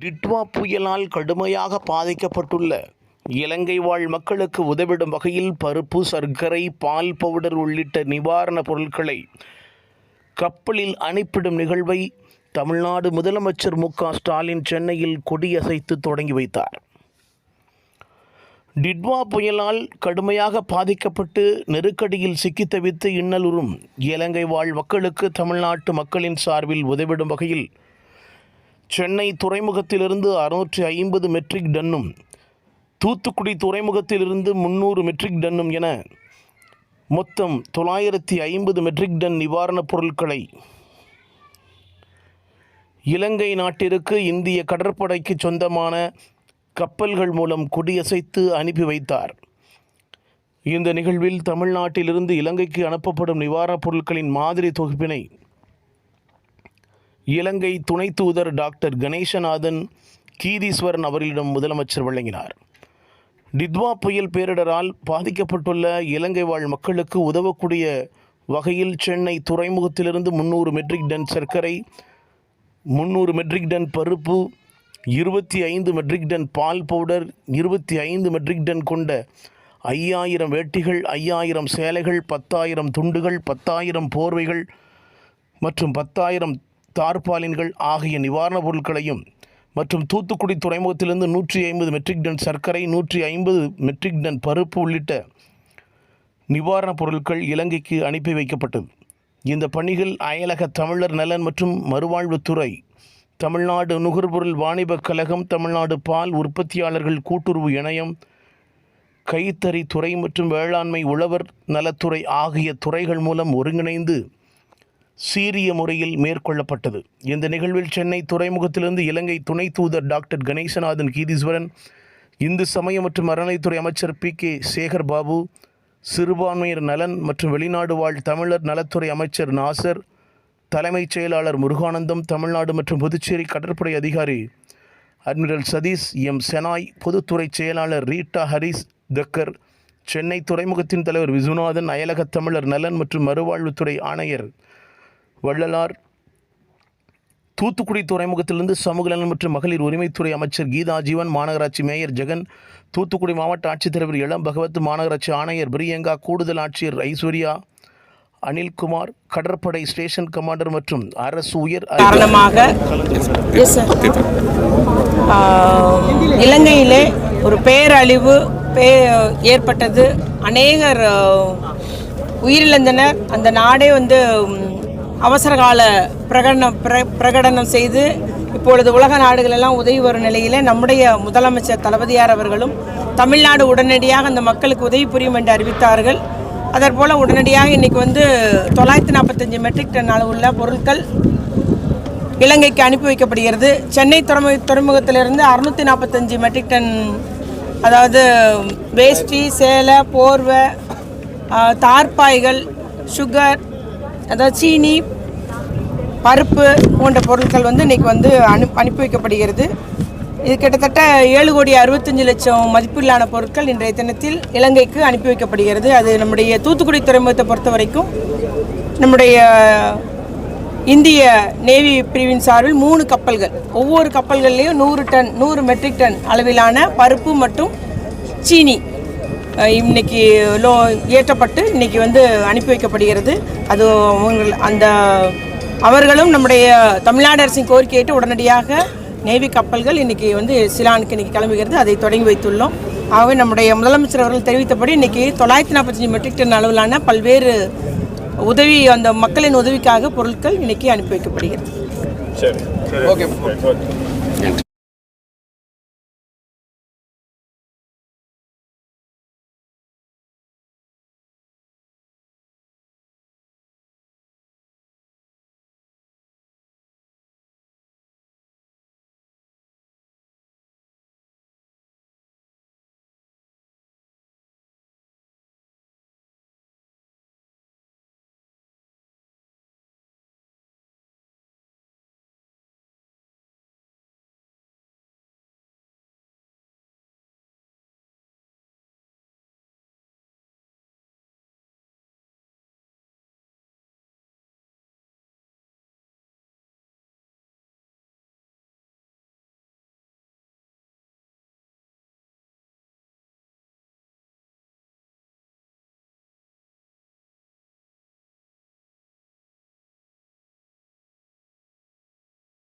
டிட்வா புயலால் கடுமையாக பாதிக்கப்பட்டுள்ள. இலங்கை வாழ் மக்களுக்கு உதவிடும் வகையில் பருப்பு சர்க்கரை பால் பவுடர் உள்ளிட்ட நிவாரணப் பொருட்களை கப்பலில் அனுப்பிடும் நிகழ்வை தமிழ்நாடு முதலமைச்சர் மு ஸ்டாலின் சென்னையில் கொடியசைத்து தொடங்கி வைத்தார். டிட்வா புயலால் கடுமையாக பாதிக்கப்பட்டு நெருக்கடியில் சிக்கி தவித்து இன்னலுறும் இலங்கை வாழ் மக்களுக்கு தமிழ்நாட்டு மக்களின் சார்பில் உதவிடும் வகையில் சென்னை துறைமுகத்திலிருந்து அறுநூற்றி ஐம்பது மெட்ரிக் டன்னும் தூத்துக்குடி துறைமுகத்திலிருந்து முந்நூறு மெட்ரிக் டன்னும் என மொத்தம் தொள்ளாயிரத்தி ஐம்பது மெட்ரிக் டன் நிவாரணப் பொருட்களை இலங்கை நாட்டிற்கு இந்திய கடற்படைக்கு சொந்தமான கப்பல்கள் மூலம் கொடியசைத்து அனுப்பி வைத்தார். இந்த நிகழ்வில் தமிழ்நாட்டிலிருந்து இலங்கைக்கு அனுப்பப்படும் நிவாரணப் பொருட்களின் மாதிரி தொகுப்பினை இலங்கை துணை தூதர் டாக்டர் கணேசநாதன் கீதீஸ்வரன் அவர்களிடம் முதலமைச்சர் வழங்கினார். டித்வா புயல் பேரிடரால் பாதிக்கப்பட்டுள்ள இலங்கை வாழ் மக்களுக்கு உதவக்கூடிய வகையில் சென்னை துறைமுகத்திலிருந்து முந்நூறு மெட்ரிக் டன் சர்க்கரை முந்நூறு மெட்ரிக் டன் பருப்பு இருபத்தி ஐந்து மெட்ரிக் டன் பால் பவுடர் இருபத்தி ஐந்து மெட்ரிக் டன் கொண்ட ஐயாயிரம் வேட்டிகள் ஐயாயிரம் சேலைகள் பத்தாயிரம் துண்டுகள் பத்தாயிரம் போர்வைகள் மற்றும் பத்தாயிரம் தார்பாலின்கள் ஆகிய நிவாரணப் பொருட்களையும் மற்றும் தூத்துக்குடி துறைமுகத்திலிருந்து நூற்றி ஐம்பது மெட்ரிக் டன் சர்க்கரை நூற்றி ஐம்பது மெட்ரிக் டன் பருப்பு உள்ளிட்ட நிவாரணப் பொருட்கள் இலங்கைக்கு அனுப்பி வைக்கப்பட்டது இந்த பணிகள் அயலக தமிழர் நலன் மற்றும் மறுவாழ்வுத்துறை தமிழ்நாடு நுகர்பொருள் வாணிபக் கழகம் தமிழ்நாடு பால் உற்பத்தியாளர்கள் கூட்டுறவு இணையம் கைத்தறி துறை மற்றும் வேளாண்மை உழவர் நலத்துறை ஆகிய துறைகள் மூலம் ஒருங்கிணைந்து சீரிய முறையில் மேற்கொள்ளப்பட்டது. இந்த நிகழ்வில் சென்னை துறைமுகத்திலிருந்து இலங்கை துணை தூதர் டாக்டர் கணேசநாதன் கீதீஸ்வரன் இந்து சமய மற்றும் அறநிலைத்துறை அமைச்சர் பி. கே. சேகர் பாபு சிறுபான்மையர் நலன் மற்றும் வெளிநாடு வாழ் தமிழர் நலத்துறை அமைச்சர் நாசர் தலைமைச் செயலாளர் முருகானந்தம் தமிழ்நாடு மற்றும் புதுச்சேரி கடற்படை அதிகாரி அட்மிரல் சதீஷ் எம். செனாய் பொதுத்துறை செயலாளர் ரீட்டா ஹரிஸ் தக்கர் சென்னை துறைமுகத்தின் தலைவர் விஸ்வநாதன் அயலக தமிழர் நலன் மற்றும் மறுவாழ்வுத்துறை ஆணையர் வள்ளலார். தூத்துக்குடி துறைமுகத்திலிருந்து சமூக நலன் மற்றும் மகளிர் உரிமைத்துறை அமைச்சர் கீதா ஜீவன் மாநகராட்சி மேயர் ஜெகன் தூத்துக்குடி மாவட்ட ஆட்சித்தலைவர் இளம் பகவத் மாநகராட்சி ஆணையர் பிரியங்கா கூடுதல் ஆட்சியர் ஐஸ்வர்யா அனில்குமார் கடற்படை ஸ்டேஷன் கமாண்டர் மற்றும் அரசு உயர் காரணமாக இலங்கையிலே ஒரு பேரழிவு பே ஏற்பட்டது. அநேகர் உயிரிழந்தனர். அந்த நாடே வந்து அவசரகால பிரகடனம் பிர- பிரகடனம் செய்து இப்பொழுது உலக நாடுகளெல்லாம் உதவி வரும் நிலையில் நம்முடைய முதலமைச்சர் தளபதியார் அவர்களும் தமிழ்நாடு உடனடியாக அந்த மக்களுக்கு உதவி புரியும் என்று அறிவித்தார்கள். அதற்போல் உடனடியாக இன்றைக்கி வந்து தொள்ளாயிரத்தி நாற்பத்தஞ்சு மெட்ரிக் டன் அளவுள்ள பொருட்கள் இலங்கைக்கு அனுப்பி வைக்கப்படுகிறது. சென்னை துறைமுக துறைமுகத்திலிருந்து அறுநூற்றி நாற்பத்தஞ்சு மெட்ரிக் டன் அதாவது வேஷ்டி சேலை போர்வை தார்பாய்கள் தார்ப்பாய்கள் சுகர் அதாவது சீனி பருப்பு போன்ற பொருட்கள் வந்து இன்னைக்கு வந்து அனு அனுப்பி வைக்கப்படுகிறது. இது கிட்டத்தட்ட ஏழு கோடி அறுபத்தஞ்சு லட்சம் மதிப்பிலான பொருட்கள் இன்றைய தினத்தில் இலங்கைக்கு அனுப்பி வைக்கப்படுகிறது. அது நம்முடைய தூத்துக்குடி துறைமுகத்தை பொறுத்த வரைக்கும் நம்முடைய இந்திய நேவி பிரிவின் சார்பில் மூணு கப்பல்கள். ஒவ்வொரு கப்பல்கள்லேயும் நூறு டன் நூறு மெட்ரிக் டன் அளவிலான பருப்பு மற்றும் சீனி இன்னைக்கு லோ ஏற்றப்பட்டு இன்னைக்கு வந்து அனுப்பி வைக்கப்படுகிறது. அது அந்த அவர்களும் நம்முடைய தமிழ்நாடு அரசின் கோரிக்கை ஏற்று உடனடியாக நேவி கப்பல்கள் இன்னைக்கு வந்து சிலானுக்கு இன்னைக்கு கிளம்புகிறது. அதை தொடங்கி வைத்துள்ளோம். ஆகவே நம்முடைய முதலமைச்சர் அவர்கள் தெரிவித்தபடி இன்னைக்கு தொள்ளாயிரத்தி நாற்பத்தஞ்சு மெட்ரிக் டன் அளவிலான பல்வேறு உதவி அந்த மக்களின் உதவிக்காக பொருட்கள் இன்னைக்கு அனுப்பி வைக்கப்படுகிறது. சரி ஓகே